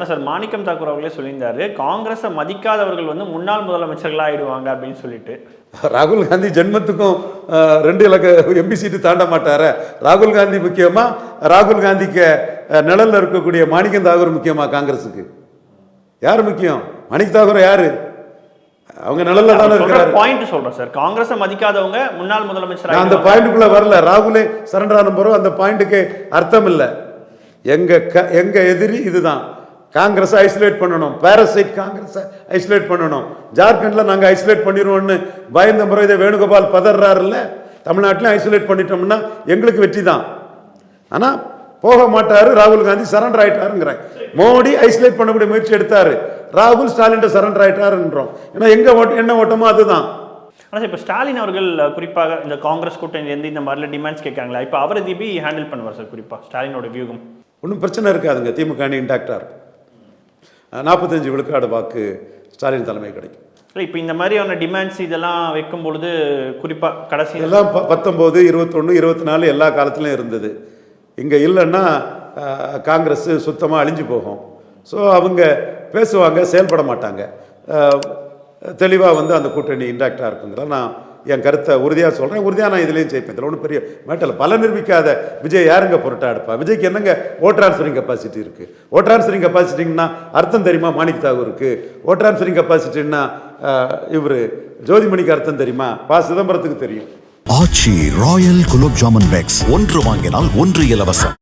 Sir மாணிக்கம் தாக்கூர் அவர்களே சொல்லியிருந்தாரு காங்கிரஸை மதிக்காதவர்கள் வந்து முன்னாள் முதலமைச்சர்களா ஆயிடுவாங்க அப்படின்னு சொல்லிட்டு. ராகுல் காந்தி ஜென்மத்துக்கும் ரெண்டு இலக்க எம்பி சீட்டு தாண்ட மாட்டார. ராகுல் காந்தி முக்கியமா? ராகுல் காந்திக்கு நிழல்ல இருக்கக்கூடிய மாணிக்கம் தாகூர் முக்கியமா காங்கிரஸுக்கு? யார் முக்கியம்? மாணிக் தாகூர் யாரு? அவங்க நிழல்ல தானே இருக்கிறாரு. பாயிண்ட் சொல்றேன் சார். காங்கிரஸை மதிக்காதவங்க முன்னாள் முதலமைச்சர் அந்த. பாயிண்ட்டுக்குள்ள வரல. ராகுலே சரண்டர் ஆன அந்த பாயிண்ட்டுக்கு அர்த்தம் இல்லை. எங்க க எங்க எதிரி இதுதான். காங்கிரஸ் ஐசோலேட் பண்ணணும். பாரசைட் காங்கிரஸ் ஐசோலேட் பண்ணணும். ஜார்க்கண்ட்ல நாங்க ஐசோலேட் பண்ணிடுவோம்னு பயந்த பிறகு இதை வேணுகோபால் பதறாருல்ல? தமிழ்நாட்டிலும் ஐசோலேட் பண்ணிட்டோம்னா எங்களுக்கு வெற்றி தான். ஆனா போக மாட்டாரு ராகுல் காந்தி சரண்டர் ஆயிட்டாருங்கிறேன் மோடி ஐசோலேட் பண்ணக்கூடிய முயற்சி எடுத்தாரு. ராகுல் ஸ்டாலின் சரண்டர் ஆயிட்டாருன்றோம். ஏன்னா எங்க என்ன ஓட்டமோ அதுதான். ஆனா சார் இப்ப ஸ்டாலின் அவர்கள் குறிப்பாக இந்த காங்கிரஸ் கூட்டணி இருந்து இந்த மாதிரில டிமாண்ட்ஸ் கேட்காங்களா இப்ப அவரை எப்படி ஹேண்டில் பண்ணுவார் சார் குறிப்பா ஸ்டாலினோட வியூகம். ஒன்றும் பிரச்சனை இருக்காதுங்க திமுக அணி இன்டாக்டாக இருக்கும். நாற்பத்தஞ்சு விழுக்காடு வாக்கு ஸ்டாலின் தலைமை கிடைக்கும். இப்ப இந்த மாதிரியான டிமாண்ட்ஸ் இதெல்லாம் வைக்கும் பொழுது குறிப்பா கடைசி இதெல்லாம் ப பத்தொம்போது இருபத்தொன்று இருபத்தி நாலு எல்லா காலத்துலையும் இருந்தது. இங்கே இல்லைன்னா காங்கிரஸ் சுத்தமாக அழிஞ்சு போகும். ஸோ அவங்க பேசுவாங்க செயல்பட மாட்டாங்க. தெளிவாக வந்து அந்த கூட்டணி இன்டாக்டாக இருக்குங்கிற நான் என் கருத்தை உறுதியாக சொல்கிறேன் உறுதியாக நான் இதுலேயும் ஜெயிப்பேன். இதில் ஒன்றும் பெரிய மேட்டர் பல நிரூபிக்காத விஜய் யாருங்க பொருட்டா எடுப்பா? விஜய்க்கு என்னங்க ஓட் ட்ரான்ஸ்ஃபரிங் கெப்பாசிட்டி இருக்குது ஓட் ட்ரான்ஸ்ஃபரிங் கெப்பாசிட்டிங்கன்னா அர்த்தம் தெரியுமா? மாணிக் தாகூருக்கு. ஓட் ட்ரான்ஸ்ஃபரிங் கெப்பாசிட்டின்னா இவர் ஜோதிமணிக்கு அர்த்தம் தெரியுமா? பா. சிதம்பரத்துக்கு தெரியும். Aachi royal gulab jamun packs. ஒன்று வாங்கினால் ஒன்று இலவசம்.